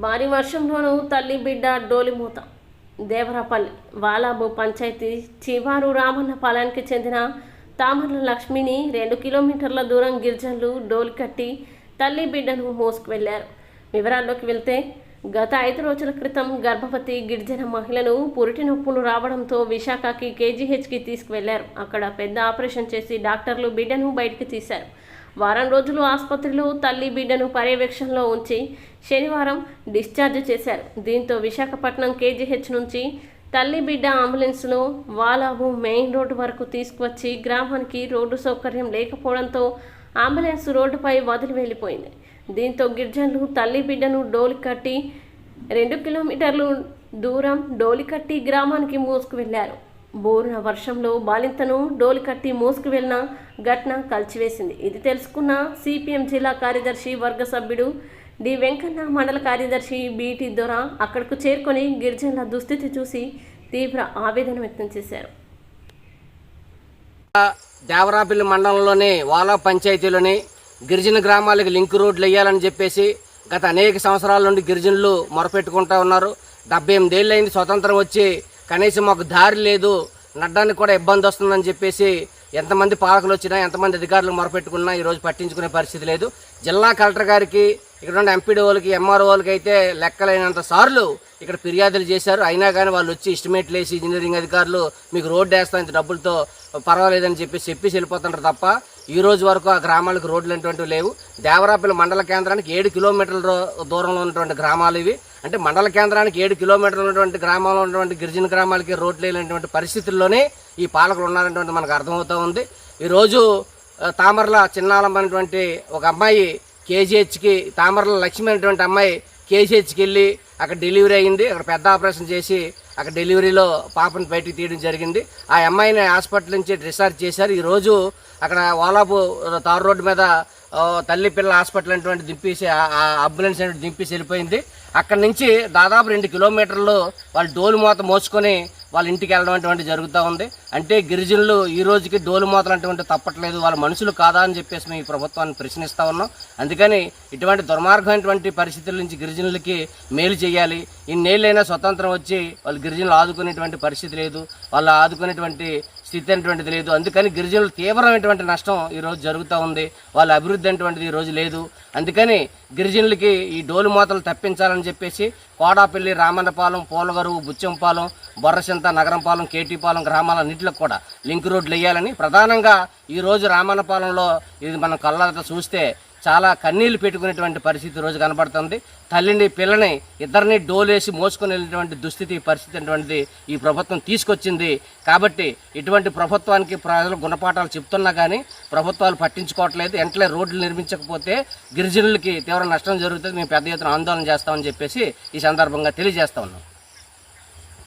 భారీ వర్షంలోనూ తల్లి బిడ్డ డోలిమూత. దేవరపల్లి వాలాబు పంచాయతీ చివారు రామన్నపాలెంకి చెందిన తామర్ల లక్ష్మిని రెండు కిలోమీటర్ల దూరం గిరిజనులు డోలి కట్టి తల్లి బిడ్డను మోసుకువెళ్ళారు వివరాల్లోకి వెళ్తే గత ఐదు రోజుల క్రితం గర్భవతి గిరిజన మహిళను పురిటి నొప్పులు రావడంతో విశాఖకి కేజీహెచ్కి తీసుకువెళ్ళారు. అక్కడ పెద్ద ఆపరేషన్ చేసి డాక్టర్లు బిడ్డను బయటికి తీశారు. వారం రోజులు ఆసుపత్రిలో తల్లి బిడ్డను పర్యవేక్షణలో ఉంచి శనివారం డిశ్చార్జ్ చేశారు. దీంతో విశాఖపట్నం కేజీహెచ్ నుంచి తల్లి బిడ్డ అంబులెన్స్లో వాలాబు మెయిన్ రోడ్డు వరకు తీసుకువచ్చి గ్రామానికి రోడ్డు సౌకర్యం లేకపోవడంతో అంబులెన్స్ రోడ్డుపై వదిలి వెళ్ళిపోయింది. దీంతో గిరిజనులు తల్లి బిడ్డను డోలి కట్టి రెండు కిలోమీటర్లు దూరం డోలి కట్టి గ్రామానికి మోసుకు వెళ్ళారు. బోరున వర్షంలో బాలింతను డోలి కట్టి మోసుకు వెళ్ళిన ఘటన కలిచివేసింది. ఇది తెలుసుకున్న సిపిఎం జిల్లా కార్యదర్శి వర్గ సభ్యుడు డి. వెంకన్న మండల కార్యదర్శి బీటీ దొర అక్కడకు చేరుకొని గిరిజనుల దుస్థితి చూసి తీవ్ర ఆవేదన వ్యక్తం చేశారు. దేవరాపల్లి మండలంలోని వాలా పంచాయతీలోని గిరిజన గ్రామాలకు లింక్ రోడ్లు వేయాలని చెప్పేసి గత అనేక సంవత్సరాల నుండి గిరిజనులు మొరపెట్టుకుంటా ఉన్నారు. డెబ్బై ఎనిమిదేళ్ళు అయింది స్వతంత్రం వచ్చి కనీసం మాకు దారి లేదు. నడ్డానికి కూడా ఇబ్బంది వస్తుందని చెప్పేసి ఎంతమంది పాలకులు వచ్చినా ఎంతమంది అధికారులు మొరపెట్టుకున్నా ఈరోజు పట్టించుకునే పరిస్థితి లేదు. జిల్లా కలెక్టర్ గారికి ఇక్కడ ఉన్న ఎంపీడీఓలకి ఎంఆర్ఓలకి అయితే లెక్కలైనంత సార్లు ఇక్కడ ఫిర్యాదులు చేశారు. అయినా కానీ వాళ్ళు వచ్చి ఎస్టిమేట్లు వేసి ఇంజనీరింగ్ అధికారులు మీకు రోడ్డు వేస్తాం ఇంత డబ్బులతో పర్వాలేదని చెప్పేసి చెప్పేసి వెళ్ళిపోతుంటారు తప్ప ఈ రోజు వరకు ఆ గ్రామాలకు రోడ్లు అనేటువంటివి లేవు. దేవరాపల్లి మండల కేంద్రానికి ఏడు కిలోమీటర్ల దూరంలో ఉన్నటువంటి గ్రామాలు ఇవి. అంటే మండల కేంద్రానికి ఏడు కిలోమీటర్లు ఉన్నటువంటి గ్రామాల్లో ఉన్నటువంటి గిరిజన గ్రామాలకి రోడ్లు లేనటువంటి పరిస్థితుల్లోనే ఈ పాలకులు ఉన్నారనేటువంటి మనకు అర్థమవుతూ ఉంది. ఈరోజు తామర్ల చిన్నాలం అనేటువంటి ఒక అమ్మాయి కేజీహెచ్కి తామరల లక్ష్మి అనేటువంటి అమ్మాయి కేజీహెచ్కి వెళ్ళి అక్కడ డెలివరీ అయింది అక్కడ పెద్ద ఆపరేషన్ చేసి అక్కడ డెలివరీలో పాపను బయటికి తీయడం జరిగింది. ఆ అమ్మాయిని హాస్పిటల్ నుంచి డిశ్చార్జ్ చేశారు. ఈరోజు అక్కడ ఓలాపు తారు రోడ్డు మీద తల్లి పిల్ల హాస్పిటల్ అనేటువంటి దింపేసి ఆ- అంబులెన్స్ అనేటువంటి దింపేసి వెళ్ళిపోయింది. అక్కడ నుంచి దాదాపు రెండు కిలోమీటర్లు వాళ్ళు డోలు మూత మోసుకొని వాళ్ళ ఇంటికి వెళ్ళడం అటువంటి జరుగుతూ ఉంది. అంటే గిరిజనులు ఈ రోజుకి డోలు మూతలు అటువంటి తప్పట్లేదు వాళ్ళ మనుషులు కాదా అని చెప్పేసి మేము ఈ ప్రభుత్వాన్ని ప్రశ్నిస్తూ ఉన్నాం. అందుకని ఇటువంటి దుర్మార్గమైనటువంటి పరిస్థితుల నుంచి గిరిజనులకి మేలు చేయాలి. ఇన్నేళ్ళైనా స్వతంత్రం వచ్చి వాళ్ళు గిరిజనులు ఆదుకునేటువంటి పరిస్థితి లేదు. వాళ్ళు ఆదుకునేటువంటి స్థితి అనేటువంటిది లేదు. అందుకని గిరిజనులు తీవ్రమైనటువంటి నష్టం ఈరోజు జరుగుతూ ఉంది. వాళ్ళ అభివృద్ధి అనేటువంటిది ఈరోజు లేదు. అందుకని గిరిజనులకి ఈ డోలు మాతలు తప్పించాలని చెప్పేసి కోడాపల్లి రామన్నపాలెం పోలగరువు బుచ్చంపాలెం బొర్రసింత నగరంపాలెం కేటీపాలెం గ్రామాలన్నింటిలో కూడా లింక్ రోడ్లు వేయాలని ప్రధానంగా ఈరోజు రామన్నపాలెంలో ఇది మనం కళ్ళతో చూస్తే చాలా కన్నీళ్ళు పెట్టుకునేటువంటి పరిస్థితి రోజు కనబడుతుంది. తల్లిని పిల్లని ఇద్దరిని డోలేసి మోసుకొని వెళ్ళినటువంటి దుస్థితి పరిస్థితి అటువంటిది ఈ ప్రభుత్వం తీసుకొచ్చింది. కాబట్టి ఇటువంటి ప్రభుత్వానికి ప్రజలు గుణపాఠాలు చెప్తున్నా కానీ ప్రభుత్వాలు పట్టించుకోవట్లేదు. వెంటనే రోడ్లు నిర్మించకపోతే గిరిజనులకి తీవ్ర నష్టం జరుగుతుంది. మేము పెద్ద ఎత్తున ఆందోళన చేస్తామని చెప్పేసి ఈ సందర్భంగా తెలియజేస్తా ఉన్నాం.